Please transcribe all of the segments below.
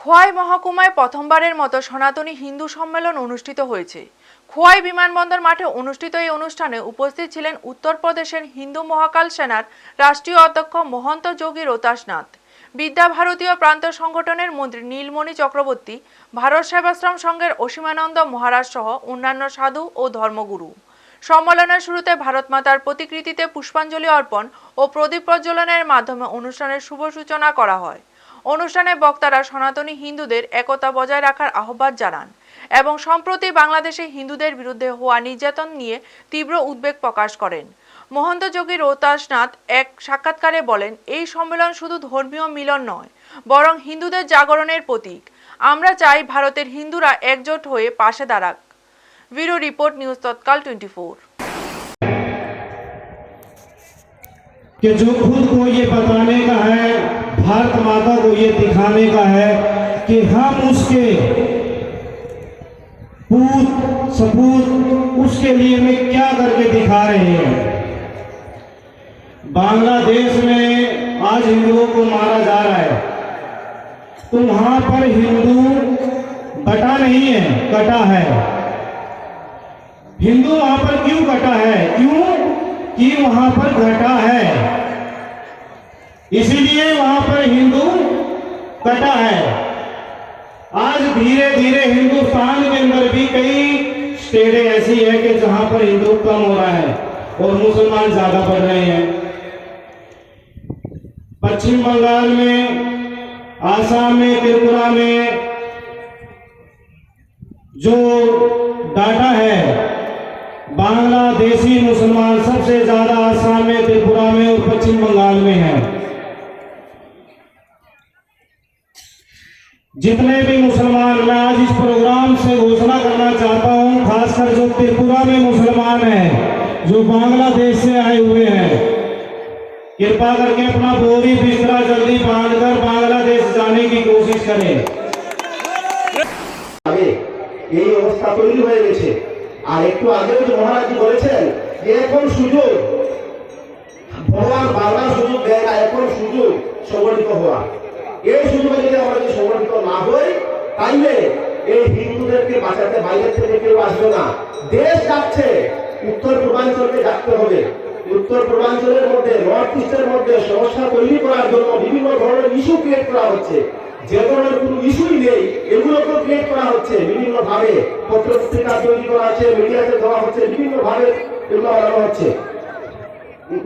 খোয়াই মহকুমায় প্রথমবারের মতো সনাতনী হিন্দু সম্মেলন অনুষ্ঠিত হয়েছে। খোয়াই বিমানবন্দর মাঠে অনুষ্ঠিত এই অনুষ্ঠানে উপস্থিত ছিলেন উত্তরপ্রদেশের হিন্দু মহাকাল সেনার রাষ্ট্রীয় অধ্যক্ষ মহন্ত যোগী রোতাসনাথ বিদ্যাভারতীয় প্রান্ত সংগঠনের মন্ত্রী নীলমণি চক্রবর্তী, ভারত সেবাশ্রম সংঘের অসীমানন্দ মহারাজ সহ অন্যান্য সাধু ও ধর্মগুরু। সম্মেলনের শুরুতে ভারত মাতার প্রতিকৃতিতে পুষ্পাঞ্জলি অর্পণ ও প্রদীপ প্রজ্বলনের মাধ্যমে অনুষ্ঠানের শুভ সূচনা করা হয়। অনুষ্ঠানে বক্তারা সনাতনী হিন্দুদের একতা বজায় রাখার আহ্বান জানান এবং সম্প্রতি বাংলাদেশে হিন্দুদের বিরুদ্ধে হওয়া নির্যাতন নিয়ে তীব্র উদ্বেগ প্রকাশ করেন। মহন্ত যোগী রোতাসনাথ এক সাক্ষাৎকারে বলেন, এই সম্মেলন শুধু ধর্মীয় মিলন নয়, বরং হিন্দুদের জাগরণের প্রতীক। আমরা চাই ভারতের হিন্দুরা একজোট হয়ে পাশে দাঁড়াক। Bureau report news Tatkal twenty four. कि जो खुद को ये बताने का है, भारत माता को ये दिखाने का है कि हम उसके पूत, सपूत, उसके लिए में क्या करके दिखा रहे हैं। बांग्लादेश में आज हिंदुओं को मारा जा रहा है। तो वहाँ पर हिंदू बटा नहीं है, कटा है। हिंदू वहाँ पर क्यों कटा है? क्यों? कि वहाँ पर घटा है। इसीलिए वहाँ पर हिंदू कटा है। आज धीरे धीरे हिंदुस्तान के अंदर भी कई स्टेटें ऐसी है कि जहाँ पर हिंदू कम हो रहा है और मुसलमान ज़्यादा बढ़ रहे हैं। पश्चिम बंगाल में, आसाम में, त्रिपुरा में जो डाटा है बांग्लादेशी मुसलमान सबसे ज्यादा आसाम में त्रिपुरा में और पश्चिम बंगाल में है जितने भी मुसलमान मैं आज इस प्रोग्राम से घोषणा करना चाहता हूं खासकर जो त्रिपुरा में मुसलमान हैं जो बांग्लादेश से आए हुए हैं कृपा करके अपना बोरी बिस्तरा जल्दी बांधकर बांग्लादेश जाने की कोशिश करें আগে এই অবস্থা তৈরি হয়ে গেছে আর একটু আগেও যে মহারাজ বলেছেন যে এখন সুযোগ। ভগবান বারবার সুযোগ দেয় না, এখন সুযোগ সংগঠিত হওয়া। এই সুযোগে যদি আমরা যদি সংগঠিত না হই, তাইলে এই হিন্দুদেরকে বাঁচাতে বাইরে থেকে কেউ আসবে না। দেশ যাচ্ছে, উত্তর পূর্বাঞ্চলকে যাচ্ছে হবে। উত্তর পূর্বাঞ্চলের মধ্যে নর্থ ইস্টের মধ্যে সমস্যা তৈরি করার জন্য বিভিন্ন ধরনের ইস্যু ক্রিয়েট করা হচ্ছে। যে ধরনের কোনো ইস্যুই নেই, এগুলোকেও ক্রিয়েট করা হচ্ছে বিভিন্ন ভাবে পত্র পত্রিকা তৈরি করা হচ্ছে মিডিয়াতে দেওয়া হচ্ছে বিভিন্ন ভাবে এগুলো বানানো হচ্ছে।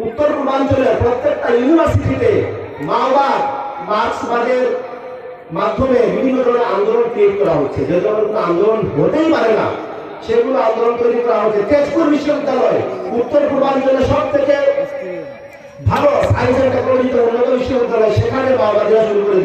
উত্তর পূর্বাঞ্চলের প্রত্যেকটা ইউনিভার্সিটিতে মাওবাদ মার্ক্সবাদের মাধ্যমে বিভিন্ন ধরনের আন্দোলন ক্রিয়েট করা হচ্ছে। যে ধরনের কোনো আন্দোলন হতেই পারে না, সেগুলো আন্দোলন তৈরি করা হচ্ছে। তেজপুর বিশ্ববিদ্যালয় উত্তর পূর্বাঞ্চলের সব থেকে ভালো সায়েন্স অ্যান্ড টেকনোলজিতে উন্নত বিশ্ববিদ্যালয়, সেখানে মাওবাদীরা শুরু করে